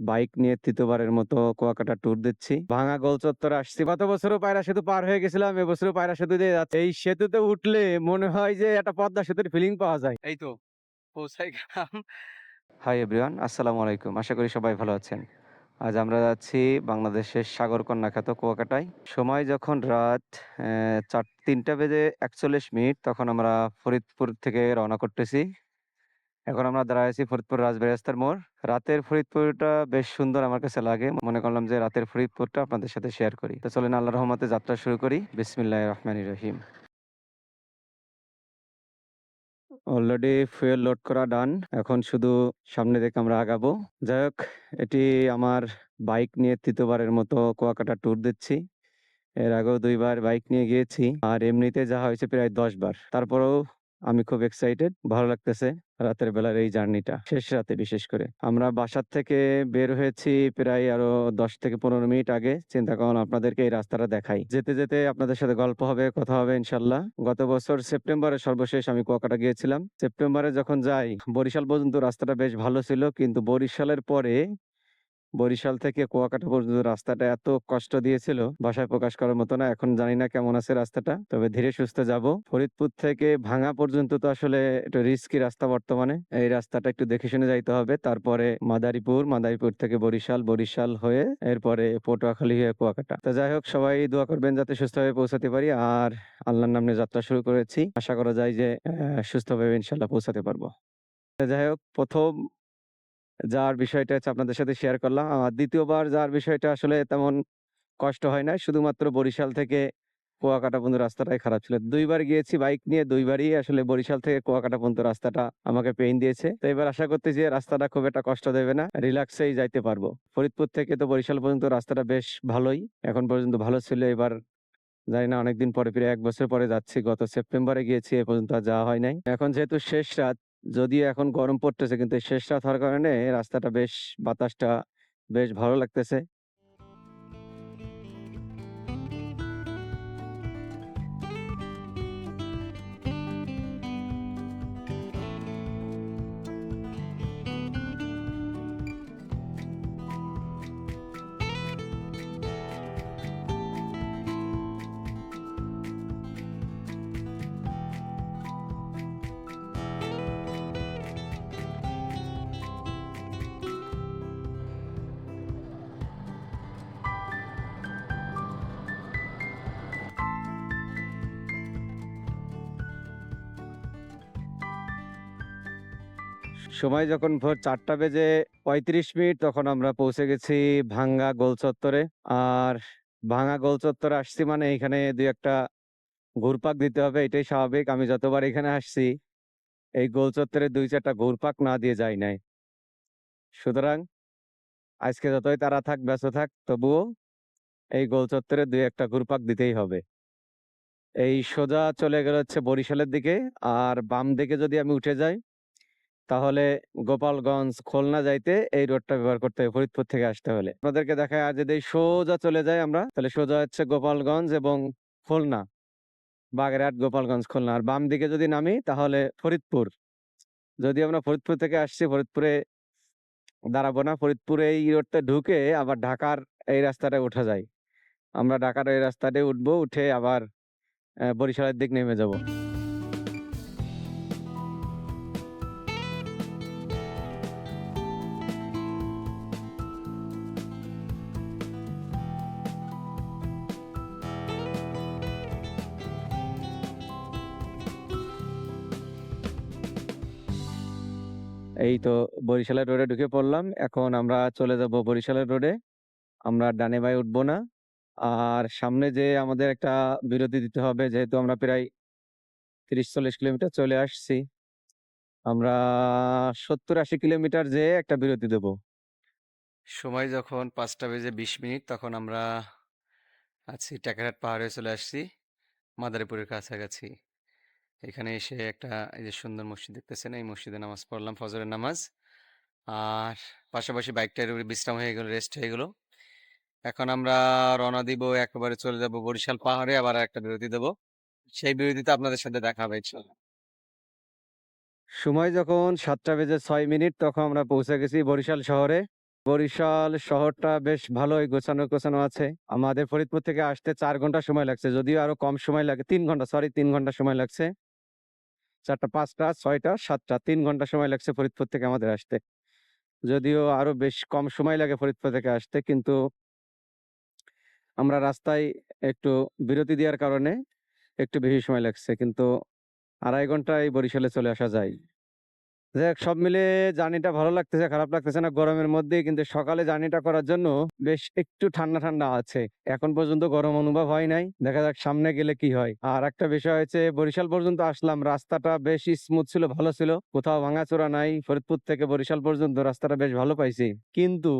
Bike নিয়ে তৃতীয়বারের মতো কুয়াকাটা ট্যুর দিচ্ছি। ভাঙা গোল চত্বরে আসছি। গত বছরও পায়রা সেতু পার হয়ে গেছিলাম। এবছরও পায়রা সেতু দিয়ে যাচ্ছি। এই সেতুতে উঠলে মনে হয় যে একটা পদ্মা সেতুর ফিলিং পাওয়া যায়। এই তো পৌঁছাই গেলাম। হাই এভরিওয়ান, আসসালামু আলাইকুম। আশা করি সবাই ভালো আছেন। আজ আমরা যাচ্ছি বাংলাদেশের সাগরকন্যা খ্যাত কুয়াকাটায়। সময় যখন রাত চার তিনটা বেজে ৪১ মিনিট তখন আমরা ফরিদপুর থেকে রওনা করতেছি। এখন আমরা দাঁড়ায় আছি ফরিদপুর রাজবাড়ী রাস্তার মোড়। রাতের ফরিদপুরটা বেশ সুন্দর আমার কাছে লাগে। মনে করলাম যে রাতের ফরিদপুরটা আপনাদের সাথে শেয়ার করি। তো চলেন আল্লাহর রহমতে যাত্রা শুরু করি। বিসমিল্লাহির রহমানির রহিম। অলরেডি ফুয়েল লোড করা ডান। এখন শুধু সামনে দিকে আমরা আগাবো। যাই হোক, এটি আমার বাইক নিয়ে তৃতীয়বারের মতো কুয়াকাটা ট্যুর দিচ্ছি। এর আগেও দুইবার বাইক নিয়ে গিয়েছি। আর এমনিতে যাওয়া হয়েছে প্রায় ১০ বার। তারপরেও আমি খুব এক্সাইটেড। ভালো লাগতেছে রাতের বেলার এই জার্নিটা। শেষ রাতে বিশেষ করে। আমরা বাসার থেকে বের হয়েছি প্রায় আরও ১০ থেকে ১৫ মিনিট আগে। চিন্তা করলাম আপনাদেরকে এই রাস্তাটা দেখাই। যেতে, যেতে আপনাদের সাথে গল্প হবে, কথা হবে ইনশাল্লাহ গত বছর সেপ্টেম্বরে সর্বশেষ আমি কুয়াকাটা গিয়েছিলাম। সেপ্টেম্বরে যখন যাই বরিশাল পর্যন্ত রাস্তাটা বেশ ভালো ছিল। কিন্তু বরিশালের পরে বরিশাল থেকে কুয়াকাটা পর্যন্ত রাস্তাটা এত কষ্ট দিয়েছিল ভাষায় প্রকাশ করার মতো না। এখন জানি না কেমন আছে রাস্তাটা। তবে ধীরে সুস্থে যাব। ফরিদপুর থেকে ভাঙ্গা পর্যন্ত তো আসলে একটু রিস্কি রাস্তা বর্তমানে। এই রাস্তাটা একটু দেখে শুনে যাইতে হবে। তারপরে মাদারীপুর, মাদারীপুর থেকে বরিশাল, বরিশাল হয়ে এরপরে পটুয়াখালী হয়ে কুয়াকাটা। তো যাই হোক সবাই দোয়া করবেন যাতে সুস্থভাবে পৌঁছাতে পারি। আর আল্লাহর নামে যাত্রা শুরু করেছি। আশা করা যায় যে সুস্থভাবে ইনশাআল্লাহ পৌঁছাতে পারব। যাই হোক ১ম যাওয়ার বিষয়টা হচ্ছে আপনাদের সাথে শেয়ার করলাম। আর দ্বিতীয়বার যাওয়ার বিষয়টা আসলে তেমন কষ্ট হয় নাই। শুধুমাত্র বরিশাল থেকে কুয়াকাটা পর্যন্ত রাস্তাটাই খারাপ ছিল। ২ বার গিয়েছি বাইক নিয়ে ২ বারই আসলে বরিশাল থেকে কুয়াকাটা পর্যন্ত রাস্তাটা আমাকে পেইন দিয়েছে। তো এবার আশা করতে যে রাস্তাটা খুব একটা কষ্ট দেবে না। রিল্যাক্সেই যাইতে পারব। ফরিদপুর থেকে তো বরিশাল পর্যন্ত রাস্তাটা বেশ ভালোই। এখন পর্যন্ত ভালো ছিল। এবার জানি না, অনেকদিন পরে, প্রায় এক বছর পরে যাচ্ছি। গত সেপ্টেম্বরে গিয়েছি, এ পর্যন্ত যাওয়া হয় নাই। এখন যেহেতু শেষ রাত যদিও এখন গরম পড়তেছে, কিন্তু শেষ রাত হওয়ার কারণে রাস্তাটা বেশ বাতাসটা বেশ ভালো লাগতেছে। সময় যখন ভোর চারটা বেজে ৩৫ মিনিট তখন আমরা পৌঁছে গেছি ভাঙ্গা গোল চত্বরে। আর ভাঙ্গা গোল চত্বরে আসছি মানে এখানে ২-১ টা ঘুরপাক দিতে হবে এটাই স্বাভাবিক। আমি যতবার এখানে আসছি এই গোল চত্বরে ২-৪ টা ঘুরপাক না দিয়ে যাই নাই। সুতরাং আজকে যতই তারা থাক, ব্যস্ত থাক তবুও এই গোল চত্বরে ২-১ টা ঘুরপাক দিতেই হবে। এই সোজা চলে গেলে হচ্ছে বরিশালের দিকে। আর বাম দিকে যদি আমি উঠে যাই তাহলে গোপালগঞ্জ, খুলনা যাইতে এই রোডটা ব্যবহার করতে হবে ফরিদপুর থেকে আসতে হলে। আপনাদেরকে দেখাই আর যদি সোজা চলে যাই আমরা তাহলে সোজা হচ্ছে গোপালগঞ্জ এবং খুলনা। বাগেরহাট, গোপালগঞ্জ, খুলনা। আর বাম দিকে যদি নামি তাহলে ফরিদপুর। যদি আমরা ফরিদপুর থেকে আসছি ফরিদপুরে দাঁড়াবো না। ফরিদপুরে এই রোডটা ঢুকে আবার ঢাকার এই রাস্তাটায় ওঠা যায়। আমরা ঢাকার এই রাস্তাটায় উঠবো, উঠে আবার বরিশালের দিক নেমে যাব। এই তো বরিশালের রোডে ঢুকে পড়লাম। এখন আমরা চলে যাব বরিশালের রোডে। আমরা ডানে বাঁয়ে উঠবো না। আর সামনে যে আমাদের একটা বিরতি দিতে হবে, যেহেতু আমরা প্রায় ৩০-৪০ কিলোমিটার চলে আসছি। আমরা ৭০-৮০ কিলোমিটার যেয়ে একটা বিরতি দেবো। সময় যখন পাঁচটা বেজে ২০ মিনিট, তখন আমরা আছি টেকেরহাট পাহাড়ে চলে আসছি। মাদারীপুরের কাছাকাছি। এখানে এসে একটা এই যে সুন্দর মসজিদ দেখতেছেন এই মসজিদে নামাজ পড়লাম ফজরের নামাজ। আর পাশাপাশি বাইকটার বিশ্রাম হয়ে গেল, রেস্ট হয়ে গেল। এখন আমরা রওনা দিব একেবারে চলে যাব বরিশাল পাহাড়ে আবার একটা বিরতি দেব। সেই বিরতিতে আপনাদের সাথে দেখা হবে ইনশাআল্লাহ। সময় যখন সাতটা বেজে ছয় মিনিট তখন আমরা পৌঁছে গেছি বরিশাল শহরে। বরিশাল শহরটা বেশ ভালোই গোছানো গোছানো আছে আমাদের ফরিদপুর থেকে আসতে চার ঘণ্টা সময় লাগছে যদিও আরও কম সময় লাগে তিন ঘণ্টা সরি তিন ঘণ্টা সময় লাগছে চারটা, পাঁচটা, ছয়টা, সাতটা, তিন ঘণ্টা সময় লাগছে ফরিদপুর থেকে আমাদের আসতে। যদিও আরও বেশ কম সময় লাগে ফরিদপুর থেকে আসতে, কিন্তু আমরা রাস্তায় একটু বিরতি দেওয়ার কারণে একটু বেশি সময় লাগছে, কিন্তু আড়াই ঘন্টায় বরিশালে চলে আসা যায়। যাক, সব মিলে জার্নিটা ভালো লাগতেছে, খারাপ লাগতেছে না গরমের মধ্যে, কিন্তু সকালে জার্নিটা করার জন্য বেশ একটু ঠান্ডা ঠান্ডা আছে। এখন পর্যন্ত গরম অনুভব হয় নাই, দেখা যাক সামনে গেলে কি হয়। আর একটা বিষয় হচ্ছে, বরিশাল পর্যন্ত আসলাম, রাস্তাটা বেশ স্মুথ ছিল, ভালো ছিল। কোথাও ভাঙাচোরা নাই, ফরিদপুর থেকে বরিশাল পর্যন্ত রাস্তাটা বেশ ভালো পাইছি। কিন্তু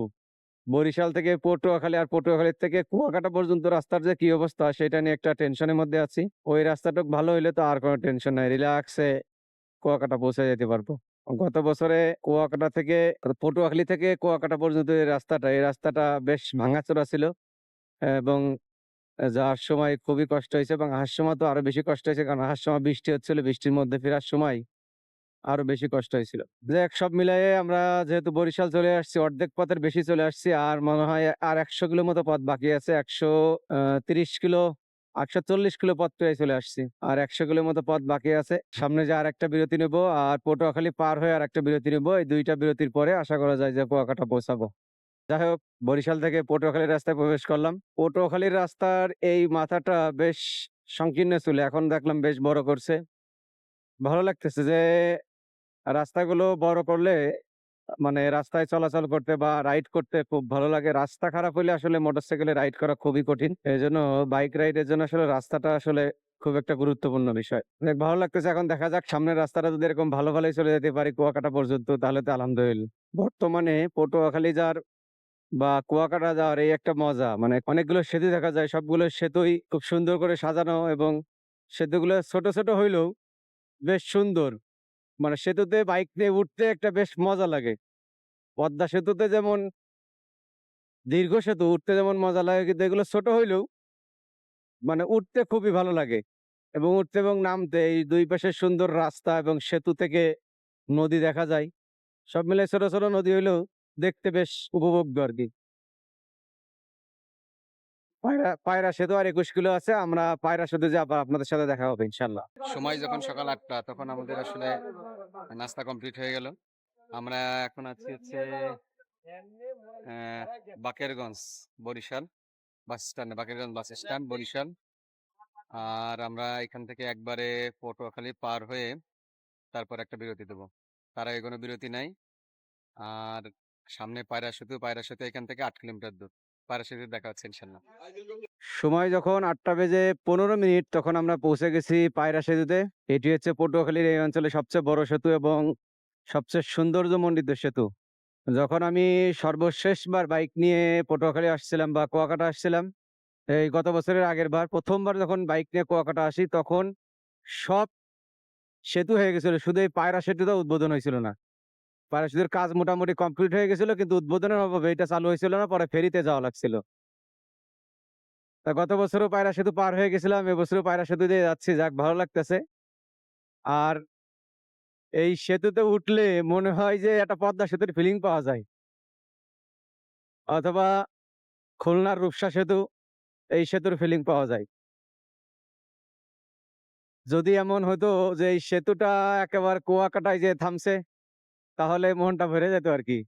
বরিশাল থেকে পটুয়াখালী আর পটুয়াখালীর থেকে কুয়াকাটা পর্যন্ত রাস্তার যে কি অবস্থা, সেটা নিয়ে একটা টেনশনের মধ্যে আছি। ওই রাস্তাটুক ভালো হইলে তো আর কোনো টেনশন নাই রিল্যাক্সে কুয়াকাটা পৌঁছে যেতে পারব। গত বছরে কুয়াকাটা থেকে, পটুয়াখালী থেকে কুয়াকাটা পর্যন্ত এই রাস্তাটা এই রাস্তাটা বেশ ভাঙাচোরা ছিল। এবং যাওয়ার সময় খুবই কষ্ট হয়েছে এবং আসার সময় তো আরও বেশি কষ্ট হয়েছে। কারণ আসার সময় বৃষ্টি হচ্ছিল, বৃষ্টির মধ্যে ফেরার সময় আরও বেশি কষ্ট হয়েছিল। যাক, সব মিলাইয়ে আমরা যেহেতু বরিশাল চলে আসছি, অর্ধেক পথের বেশি চলে আসছি। আর মনে হয় আর একশো কিলো মতো পথ বাকি আছে। একশো তিরিশ কিলো একশো চল্লিশ কিলো পথ পেয়ে চলে আসছি। আর একশো কিলো মতো পথ বাকি আছে। সামনে যে আর একটা বিরতি নেব, আর পটুয়াখালী পার হয়ে আর একটা বিরতি নেব। এই দুইটা বিরতির পরে আশা করা যায় যে কুয়াকাটা পৌঁছাবো। যাই হোক, বরিশাল থেকে পটুয়াখালীর রাস্তায় প্রবেশ করলাম। পটুয়াখালীর রাস্তার এই মাথাটা বেশ সংকীর্ণ ছিল। এখন দেখলাম বেশ বড় করছে। ভালো লাগতেছে যে রাস্তাগুলো বড় করলে মানে রাস্তায় চলাচল করতে বা রাইড করতে খুব ভালো লাগে। রাস্তা খারাপ হলে আসলে মোটরসাইকেলে রাইড করা খুবই কঠিন। এই জন্য বাইক রাইডের জন্য আসলে রাস্তাটা আসলে খুব একটা গুরুত্বপূর্ণ বিষয়। অনেক ভালো লাগতেছে। এখন দেখা যাক, সামনের রাস্তাটা যদি এরকম ভালো ভালোই চলে যেতে পারি কুয়াকাটা পর্যন্ত, তাহলে তো আলহামদুলিল্লাহ। বর্তমানে পটুয়াখালী যার বা কুয়াকাটা যাওয়ার এই একটা মজা। মানে অনেকগুলো সেতু দেখা যায়, সবগুলো সেতুই খুব সুন্দর করে সাজানো এবং সেতুগুলো ছোট ছোট হইলেও বেশ সুন্দর। মানে সেতুতে বাইক নিয়ে উঠতে একটা বেশ মজা লাগে। পদ্মা সেতুতে যেমন দীর্ঘ সেতু, উঠতে যেমন মজা লাগে, কিন্তু এগুলো ছোট হইলেও মানে উঠতে খুবই ভালো লাগে। এবং উঠতে এবং নামতে এই দুই পাশে সুন্দর রাস্তা এবং সেতু থেকে নদী দেখা যায়। সব মিলে ছোট ছোট নদী হইলেও দেখতে বেশ উপভোগ্য আর কি পায়রা পায়রা সেতু আর একুশ কিলো আছে, আমরা পায়রা সেতু যে আপনাদের সাথে দেখা হবে, ইনশাল্লাহ। সময় যখন সকাল আটটা, তখন আমাদের আসলে নাস্তা কমপ্লিট হয়ে গেল। আমরা এখন আছি হচ্ছে Bakerganj Barishal bus stand, Bakerganj bus stand, Barishal. আর আমরা এখান থেকে একবারে পটুয়াখালী পার হয়ে তারপর একটা বিরতি দেবো। তার কোনো বিরতি নাই। আর সামনে পায়রা সেতু পায়রা সেতু এখান থেকে আট কিলোমিটার দূর। পায়রা দেখা হচ্ছে ইনশাল্লাহ। সময় যখন আটটা বেজে পনেরো মিনিট তখন আমরা পৌঁছে গেছি পায়রা সেতুতে। এটি হচ্ছে পটুয়াখালীর এই অঞ্চলে সবচেয়ে বড় সেতু এবং সবচেয়ে সৌন্দর্যমণ্ডিত সেতু। যখন আমি সর্বশেষবার বাইক নিয়ে পটুয়াখালী আসছিলাম বা কুয়াকাটা আসছিলাম, এই গত বছরের আগের বার প্রথমবার যখন বাইক নিয়ে কুয়াকাটা আসি তখন সব সেতু হয়ে গেছিল। শুধু এই পায়রা সেতুটা উদ্বোধন হয়েছিল না। পায়রা সেতুর কাজ মোটামুটি কমপ্লিট হয়ে গেছিল, কিন্তু উদ্বোধনের অভাবে এটা চালু হয়েছিল না, পরে ফেরিতে যাওয়া লাগছিল। তা গত বছরও পায়রা সেতু পার হয়ে গেছিলাম, এবছরও পায়রা সেতু দিয়ে যাচ্ছি, যাক ভালো লাগতেছে। আর এই সেতুতে উঠলে মনে হয় যে একটা পদ্মা সেতুর ফিলিং পাওয়া যায়। অথবা খুলনার রূপসা সেতু, এই সেতুর ফিলিং পাওয়া যায়। যদি এমন হতো যে এই সেতুটা একেবারে কুয়াকাটায় যে থামছে তাহলে মনটা ভরে যেত আর কি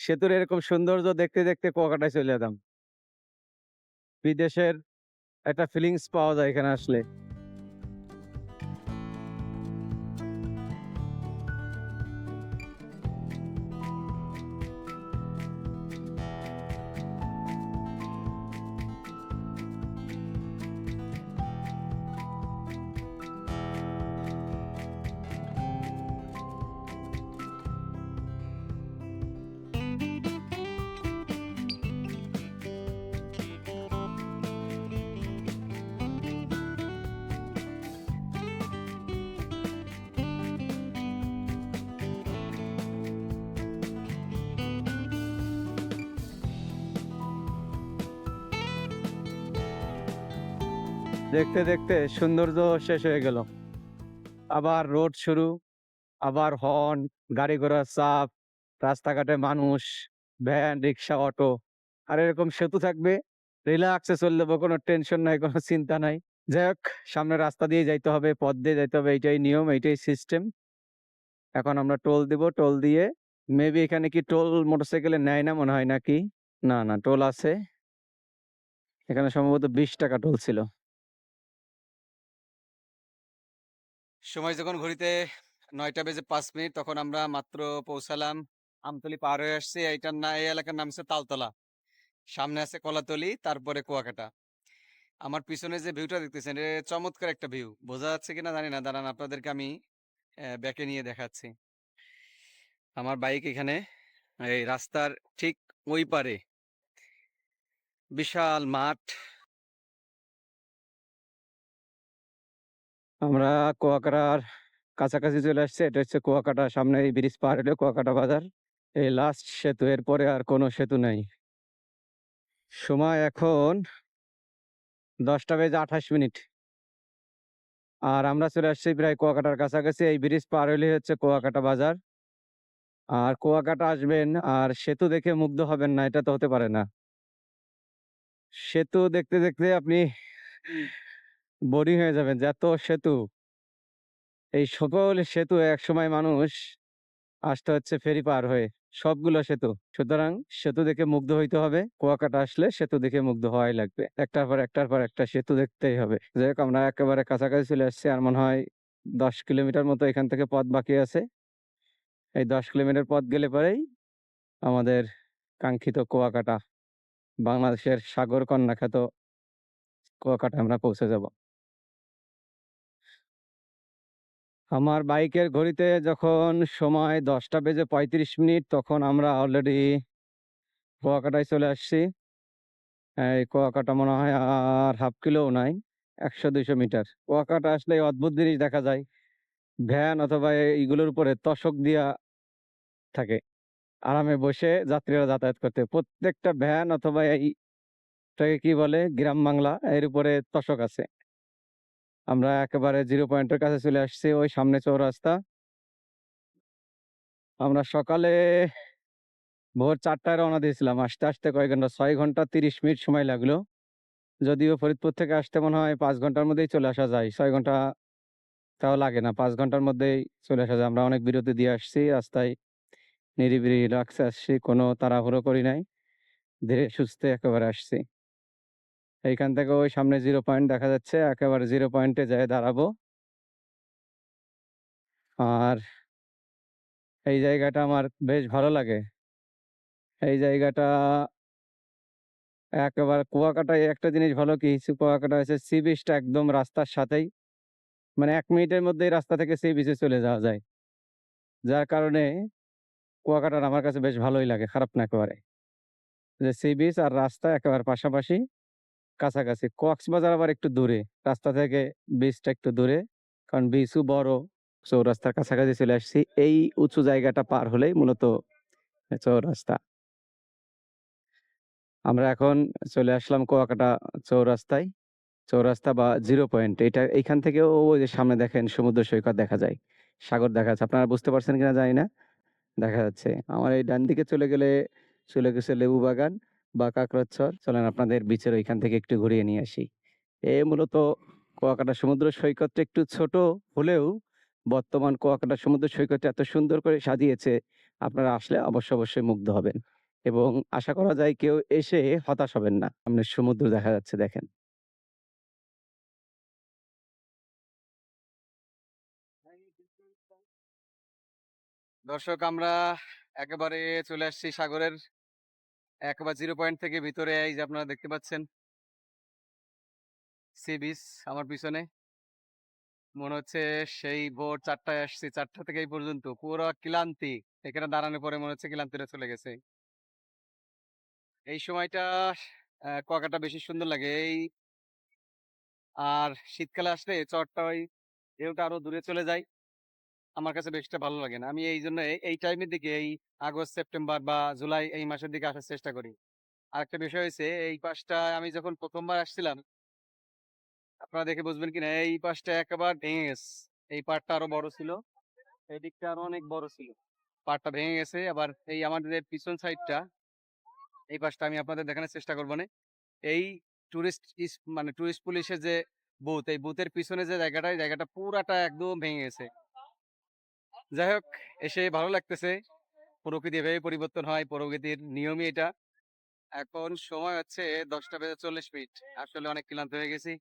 সেতুর এরকম সৌন্দর্য দেখতে দেখতে কুয়াকাটায় চলে যেতাম। বিদেশের একটা ফিলিংস পাওয়া যায় এখানে আসলে। দেখতে দেখতে সৌন্দর্য শেষ হয়ে গেল আবার রোড শুরু আবার হর্ন গাড়ি ঘোড়ার চাপ রাস্তাঘাটে মানুষ ভ্যান, রিক্সা, অটো। আর এরকম সেতু থাকবে, রিল্যাক্সে চলে যাব। কোনো টেনশন নাই, কোনো চিন্তা নাই। যাই হোক সামনে রাস্তা দিয়ে যাইতে হবে, পথ দিয়ে যাইতে হবে। এইটাই নিয়ম, এইটাই সিস্টেম। এখন আমরা টোল দিব। টোল দিয়ে মেবি এখানে কি টোল মোটরসাইকেলে নেয় না মনে হয় নাকি? না, না টোল আছে। এখানে সম্ভবত ৳২০ টোল ছিল। সময় যখন ঘড়িতে নয়টা বেজে পাঁচ মিনিট তখন আমরা মাত্র পৌঁছালাম। আমতলি পার হয়ে আসছি। এইটার না, এই এলাকার নাম হচ্ছে তালতলা। সামনে আছে কলাতলি, তারপরে কুয়াকাটা। আমার পিছনে যে ভিউটা দেখতেছেন এটা চমৎকার একটা ভিউ। বোঝা যাচ্ছে কিনা জানি না। দাঁড়ান, আপনাদেরকে আমি ব্যাকে নিয়ে দেখাচ্ছি। আমার বাইক এখানে, এই রাস্তার ঠিক ওই পারে। বিশাল মাঠ। আমরা কুয়াকাটার কাছাকাছি চলে আসছে এটা হচ্ছে কুয়াকাটা। সামনে এই ব্রিজ পার হলে কুয়াকাটা বাজার। এই লাস্ট সেতু। এরপরে আর কোনো সেতু নেই সময় এখন ১০টা বেজে ২৮ মিনিট। আর আমরা চলে আসছি প্রায় কুয়াকাটার কাছাকাছি। এই ব্রিজ পার হইলেই হচ্ছে কুয়াকাটা বাজার। আর কুয়াকাটা আসবেন আর সেতু দেখে মুগ্ধ হবেন না, এটা তো হতে পারে না। সেতু দেখতে, দেখতে আপনি বোরিং হয়ে যাবেন যে এত সেতু। এই সকল সেতু একসময় মানুষ আসতে হচ্ছে ফেরি পার হয়ে। সবগুলো সেতু। সুতরাং সেতু দেখে মুগ্ধ হইতে হবে। কুয়াকাটা আসলে সেতু দেখে মুগ্ধ হওয়াই লাগবে। একটার পর একটার পর একটা সেতু দেখতেই হবে। যাই হোক, আমরা একেবারে কাছাকাছি চলে আসছি। আর মনে হয় ১০ কিলোমিটার মতো এখান থেকে পথ বাকি আছে। এই ১০ কিলোমিটার পথ গেলে পরেই আমাদের কাঙ্ক্ষিত কুয়াকাটা। বাংলাদেশের সাগর কন্যা খ্যাত কুয়াকাটায় আমরা পৌঁছে যাব। আমার বাইকের ঘড়িতে যখন সময় ১০টা বেজে ৩৫ মিনিট, তখন আমরা অলরেডি কুয়াকাটায় চলে আসছি। এই কুয়াকাটা মনে হয় আর হাফ কিলোও নাই। ১০০-২০০ মিটার। কুয়াকাটা আসলে অদ্ভুত জিনিস দেখা যায়। ভ্যান অথবা এইগুলোর উপরে তশক দিয়া থাকে। আরামে বসে যাত্রীরা যাতায়াত করতে। প্রত্যেকটা ভ্যান অথবা এই কি বলে? গ্রাম বাংলা, এর উপরে তোশক আছে। আমরা একেবারে জিরো পয়েন্টের কাছে চলে আসছি। ওই সামনে চৌরাস্তা। আমরা সকালে ভোর চারটায় রওনা দিয়েছিলাম। আসতে, আসতে কয়েক ঘণ্টা? ছয় ঘণ্টা ৩০ মিনিট সময় লাগল। যদিও ফরিদপুর থেকে আসতে মনে হয় পাঁচ ঘণ্টার মধ্যেই চলে আসা যায়। ছয় ঘণ্টা তাও লাগে না। পাঁচ ঘণ্টার মধ্যেই চলে আসা যায়। আমরা অনেক বিরতি দিয়ে আসছি। রাস্তায় নিরিবিলি রিল্যাক্সে আসছি। কোনো তাড়াহুড়ো করি নাই। ধীরে সুস্থে একেবারে আসছি। এইখান থেকে ওই সামনে জিরো পয়েন্ট দেখা যাচ্ছে। একেবারে জিরো পয়েন্টে যেয়ে দাঁড়াবো। আর এই জায়গাটা আমার বেশ ভালো লাগে। এই জায়গাটা একেবারে কুয়াকাটায় একটা জিনিস ভালো কি কুয়াকাটা হচ্ছে সি বিচটা একদম রাস্তার সাথেই। মানে এক মিনিটের মধ্যেই রাস্তা থেকে সি বিচে চলে যাওয়া যায়। যার কারণে কুয়াকাটার আমার কাছে বেশ ভালোই লাগে। খারাপ না একেবারে। যে সি বিচ আর রাস্তা একেবারে পাশাপাশি, কাছাকাছি। কক্সবাজার আবার একটু দূরে। রাস্তা থেকে বিচটা একটু দূরে। কারণ বিচও বড়। চৌরাস্তার কাছাকাছি চলে আসছি। এই উঁচু জায়গাটা পার হলেই মূলত চৌরাস্তা। আমরা এখন চলে আসলাম কুয়াকাটা চৌরাস্তায়। চৌরাস্তা বা জিরো পয়েন্ট। এটা এইখান থেকেও ওই যে সামনে দেখেন সমুদ্র সৈকত দেখা যায়। সাগর দেখা যাচ্ছে। আপনারা বুঝতে পারছেন কিনা জানি না। দেখা যাচ্ছে। আমার এই ডান দিকে চলে গেলে, চলে গেছে লেবু বাগান বা কাকড়াছড়। চলেন আপনাদের বিচের ওইখান থেকে একটু ঘুরিয়ে নিয়ে আসি। এ মূলত কুয়াকাটা সমুদ্র সৈকতটা একটু ছোট হলেও বর্তমান কুয়াকাটা সমুদ্র সৈকতটা এত সুন্দর করে সাজিয়েছে, আপনারা আসলে অবশ্যই, অবশ্যই মুগ্ধ হবেন। এবং আশা করা যায় কেউ এসে হতাশ হবেন না। সামনে সমুদ্র দেখা যাচ্ছে দেখেন। দর্শক আমরা একেবারে চলে আসছি সাগরের একেবারে জিরো পয়েন্ট থেকে ভিতরে এই যে আপনারা দেখতে পাচ্ছেন। সি বিচ আমার পিছনে। মনে হচ্ছে সেই ভোর ৪ টায় আসছি। ৪ টা থেকে এই পর্যন্ত পুরা ক্লান্তি। এখানে দাঁড়ানোর পরে মনে হচ্ছে ক্লান্তিটা চলে গেছে। এই সময়টা অ্যা কুয়াকাটা বেশি সুন্দর লাগে। এই আর শীতকালে আসলে চরটা ওই ঢেউটা আরও দূরে চলে যায়। আমার কাছে বেশিটা ভালো লাগে না। আমি এই, এই টাইমের দিকে এই আগস্ট, সেপ্টেম্বর বা জুলাই এই মাসের দিকে আসার চেষ্টা করি। আরেকটা বিষয় হইছে এই পাশটায় আমি যখন ১ম বার আসছিলাম আপনারা দেখে বুঝবেন কিনা এই পাশটা একেবারে ভেঙে গেছে। এই পাড়টা আরও বড় ছিল। এদিকটা আরও অনেক বড় ছিল। পাড়টা ভেঙে গেছে। আবার এই আমাদের পিছন সাইডটা এই পাশটা আমি আপনাদের দেখানোর চেষ্টা করব না এই টুরিস্ট মানে টুরিস্ট পুলিশের যে বুথ এই বুথের পিছনে যে জায়গাটা এই জায়গাটা পুরাটা একদম ভেঙে গেছে যাই হোক, এসে ভালো লাগতেছে। প্রকৃতি এভাবে পরিবর্তন হয়, প্রকৃতির নিয়মই এটা। এখন সময় হচ্ছে দশটা বেজে চল্লিশ মিনিট। আসলে অনেক ক্লান্ত হয়ে গেছি।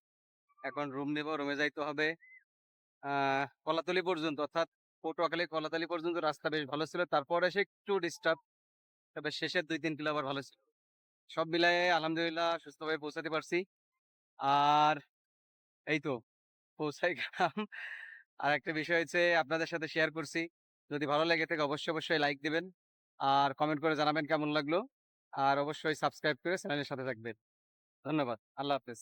এখন রুম নেব রুমে যাইতে হবে। কলাতলি পর্যন্ত, অর্থাৎ পটুয়াখালী কলাতলি পর্যন্ত রাস্তা বেশ ভালো ছিল। তারপরে এসে একটু ডিস্টার্ব তবে শেষের দুই, তিন কিলো আবার ভালো ছিল। সব মিলায়ে আলহামদুলিল্লাহ সুস্থভাবে পৌঁছাতে পারছি। আর এই তো, পৌঁছাই গেলাম। আর একটা বিষয় হচ্ছে আপনাদের সাথে শেয়ার করছি। যদি ভালো লেগে থাকে অবশ্যই অবশ্যই লাইক দিবেন। আর কমেন্ট করে জানাবেন কেমন লাগল। আর অবশ্যই সাবস্ক্রাইব করে চ্যানেলের সাথে থাকবেন। ধন্যবাদ। আল্লাহ হাফেজ।